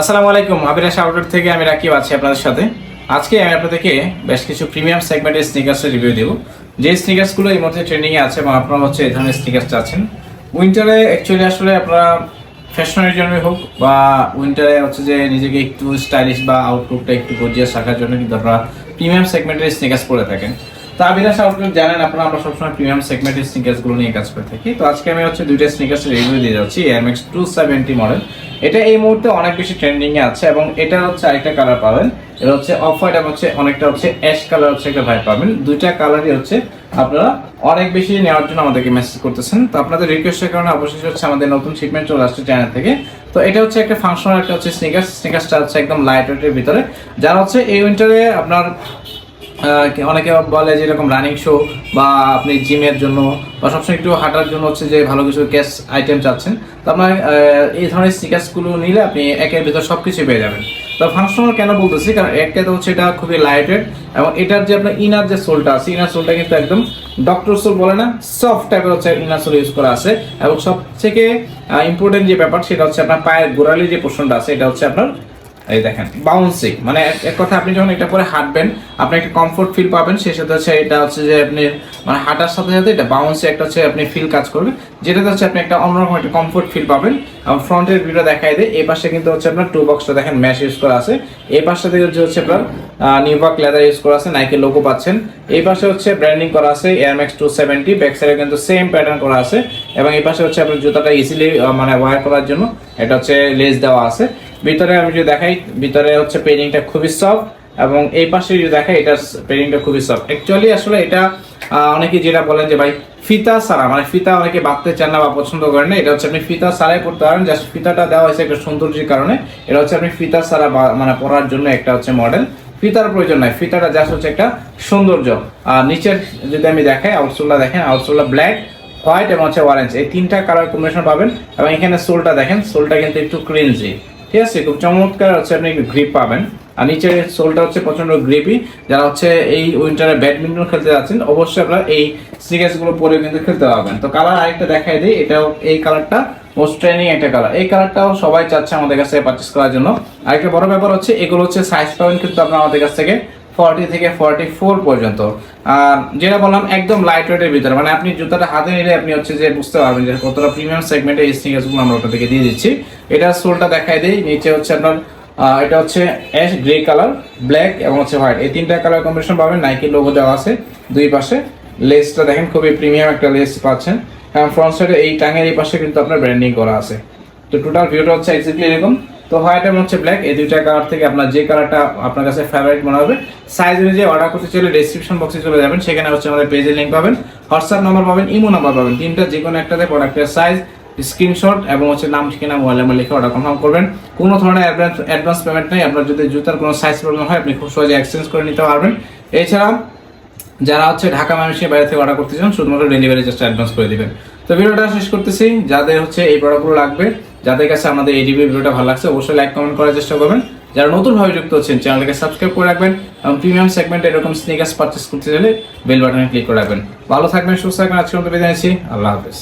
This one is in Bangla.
আসসালামু আলাইকুম আবিরাস আউটলেট থেকে আমি রাকিব আছি আপনাদের সাথে। আজকে আমি আপনাদেরকে বেশ কিছু প্রিমিয়াম সেগমেন্টের স্নিকার্সের রিভিউ দেবো। যে স্নিকার্সগুলো এই মুহূর্তে ট্রেন্ডিংয়ে আছে এবং আপনারা হচ্ছে এই ধরনের স্নিকার্স চাচ্ছেন উইন্টারে অ্যাকচুয়ালি আসলে আপনারা ফ্যাশনের জন্য হোক বা উইন্টারে হচ্ছে যে নিজেকে একটু স্টাইলিশ বা আউটলুকটা একটু গজিয়ে রাখার জন্য কিন্তু আপনারা প্রিমিয়াম সেগমেন্টের স্নিকার্স পরে থাকেন। তো আবিরাস আউটলেট জানেন আপনারা, আমরা সবসময় প্রিমিয়াম সেগমেন্টের স্নিকার্সগুলো নিয়ে কাজ করে থাকি। তো আজকে আমি হচ্ছে দুইটা স্নিকার্সের রিভিউ দিয়ে যাচ্ছি এয়ারম্যাক্স টু সেভেন্টি মডেল এটা এই মুহূর্তে অনেক বেশি ট্রেন্ডিং এ আছে এবং এটা হচ্ছে আরেকটা কালার পাবেন। এটা হচ্ছে অফ হোয়াইট এবং হচ্ছে অনেকটা হচ্ছে অ্যাশ কালার হচ্ছে একটা ভাই পাবেন। দুইটা কালারই হচ্ছে আপনারা অনেক বেশি নেওয়ার জন্য আমাদেরকে মেসেজ করতেছেন। তো আপনাদের রিকোয়েস্টের কারণে অবশেষে হচ্ছে আমাদের নতুন শিপমেন্ট চলে আসছে চ্যানেল থেকে। তো এটা হচ্ছে একটা ফাংশনাল একটা হচ্ছে স্নিকার্স স্নিকার্সটা হচ্ছে একদম লাইট ওয়েটের ভিতরে। যারা হচ্ছে এই উইন্টারে আপনার অনেকে বলে যে এরকম রানিং শো বা আপনি জিমের জন্য বা সবসময় একটু হাঁটার জন্য হচ্ছে যে ভালো কিছু ক্যাশ আইটেম চাচ্ছেন, তো আপনার এই ধরনের স্টিকার্সগুলো নিলে আপনি একের ভিতর সব কিছু পেয়ে যাবেন। তো ফাংশনাল কেন বলতেছি? কারণ একটা তো হচ্ছে এটা খুবই লাইটেড এবং এটার যে আপনার ইনার যে সোলটা আছে ইনার সোলটা কিন্তু একদম ডক্টর সোল বলে না সফট টাইপের হচ্ছে ইনার সোল ইউজ করা আছে এবং সব থেকে ইম্পর্টেন্ট যে ব্যাপার সেটা হচ্ছে আপনার পায়ের গোড়ালি যে পোর্শনটা আছে, এটা হচ্ছে আপনার এই দেখেন বাউন্সিং মানে এক- কথা আপনি যখন এটা পরে হাঁটবেন, আপনি একটা কমফোর্ট ফিল পাবেন, সেই সাথে হচ্ছে এটা হচ্ছে যে আপনি মানে হাঁটার সাথে সাথে এটা বাউন্সি একটা হচ্ছে আপনি ফিল কাজ করবে, যেটাতে হচ্ছে আপনি একটা অন্যরকম একটা কমফোর্ট ফিল পাবেন। এবং ফ্রন্টের ভিউটা দেখাই দেয় এই পাশে কিন্তু হচ্ছে আপনার টু বক্সটা দেখেন ম্যাশ ইউজ করা আছে এই পাশটা থেকে হচ্ছে আপনার নিউবাক লেদার ইউজ করা আছে নাইকের লোগো পাচ্ছেন। এই পাশে হচ্ছে ব্র্যান্ডিং করা আছে এয়ারম্যাক্স টু সেভেন্টি ব্যাক সাইডে কিন্তু সেম প্যাটার্ন করা আছে। এবং এই পাশে হচ্ছে আপনার জুতাটা ইজিলি মানে ওয়ার করার জন্য এটা হচ্ছে লেস দেওয়া আছে। ভিতরে আমি যদি দেখাই, ভিতরে হচ্ছে পেনিংটা খুবই সফট এবং এই পাশে যদি দেখাই, এটা পেনিংটা খুবই সফট অ্যাকচুয়ালি আসলে এটা অনেকে যেটা বলেন যে, ভাই, ফিতা সারা মানে ফিতা অনেকে বাঁধতে চান না বা পছন্দ করেন না, এটা হচ্ছে আপনি ফিতা সারাই করতে পারেন। জাস্ট ফিতাটা দেওয়া হয়েছে একটা সৌন্দর্যের কারণে, এটা হচ্ছে আপনি ফিতা সারা মানে পরার জন্য একটা হচ্ছে মডেল ফিতার প্রয়োজন নাই। ফিতাটা জাস্ট হচ্ছে একটা সৌন্দর্য। আর নিচের যদি আমি দেখাই, আউটসোলটা দেখেন, আউটসোলটা ব্ল্যাক হোয়াইট এবং হচ্ছে অরেঞ্জ এই তিনটা কালার কম্বিনেশন পাবেন। এবং এখানে সোলটা দেখেন, সোলটা কিন্তু একটু ক্লিনজি ঠিক আছে? খুব চমৎকার হচ্ছে আপনি গ্রিপ পাবেন। আর নিচের সোলটা হচ্ছে প্রচণ্ড গ্রিপি যারা হচ্ছে এই উইন্টারে ব্যাডমিন্টন খেলতে যাচ্ছেন, অবশ্যই আপনারা এই স্নিকার্সগুলো পরে কিন্তু খেলতে পারবেন। তো কালার আরেকটা দেখাই দিই, এটাও এই কালারটা মোস্ট ট্রেনিং একটা কালার এই কালারটাও সবাই চাচ্ছে আমাদের কাছে পারচেস করার জন্য। আরেকটা বড় ব্যাপার হচ্ছে, এগুলো হচ্ছে সাইজ পাবেন কিন্তু আপনারা আমাদের কাছ থেকে ফর্টি থেকে ফর্টি ফোর পর্যন্ত। আর যেটা বললাম, একদম লাইট ওয়েটের ভিতরে। মানে আপনি জুতাটা হাতে নিলে আপনি হচ্ছে যে বুঝতে পারবেন যে কতটা প্রিমিয়াম সেগমেন্টে এই স্নিকার্সগুলো আমরা ওটা থেকে দিয়ে দিচ্ছি। এটা সোলটা দেখাই দিই, নিচে হচ্ছে আপনার এটা হচ্ছে অ্যাশ গ্রে কালার, ব্ল্যাক এবং হচ্ছে হোয়াইট। এই তিনটা কালার কম্বিনেশন পাবেন নাইকি লোগো দেওয়া আছে দুই পাশে। লেসটা দেখেন, খুবই প্রিমিয়াম একটা লেস পাচ্ছেন। এবং ফ্রন্ট সাইডে এই টাঙের এই পাশে কিন্তু আপনার ব্র্যান্ডিং করা আছে। তো টোটাল ভিউটা হচ্ছে এক্স্যাক্টলি এরকম। তো হোয়াইট এবং হচ্ছে ব্ল্যাক, এই দুইটা কালার থেকে আপনার যে কালারটা আপনার কাছে ফেভারিট মনে হবে সাইজ অনুযায়ী অর্ডার করতে চাইলে ডেসক্রিপশন বক্সে চলে যাবেন। সেখানে হচ্ছে আমাদের পেজের লিঙ্ক পাবেন। হোয়াটসঅ্যাপ নাম্বার পাবেন ইমো নাম্বার পাবেন। তিনটা যে কোনো একটাতে প্রোডাক্টের সাইজ স্ক্রিনশট এবং হচ্ছে নাম, ঠিকানা মোবাইল নাম্বার লিখে অর্ডার কনফার্ম করবেন। কোনো ধরনের অ্যাডভান্স অ্যাডভান্স পেমেন্ট নেই। আপনার যদি জুতার কোনো সাইজ প্রবলেম হয়, আপনি খুব সহজে এক্সচেঞ্জ করে নিতে পারবেন। এছাড়া যারা হচ্ছে ঢাকা মানুষের বাইরে থেকে অর্ডার করতে চান শুধুমাত্র ডেলিভারি জাস্ট অ্যাডভান্স করে দেবেন। তো ভিডিওটা শেষ করতেছি। যাদের হচ্ছে এই প্রোডাক্টগুলো লাগবে, যাদের কাছে আমাদের এই রিভিউ ভিডিওটা ভালো লাগছে, অবশ্যই লাইক কমেন্ট করার চেষ্টা করবেন। যারা নতুনভাবে যুক্ত হচ্ছেন চ্যানেলটাকে সাবস্ক্রাইব করে রাখবেন এবং প্রিমিয়াম সেগমেন্টে এরকম স্নিকার্স পারচেস করতে চাইলে বেল বাটনে ক্লিক করে রাখবেন। ভালো থাকবেন, সুস্থ থাকবেন। আজকে বিদায় আল্লাহ হাফেজ।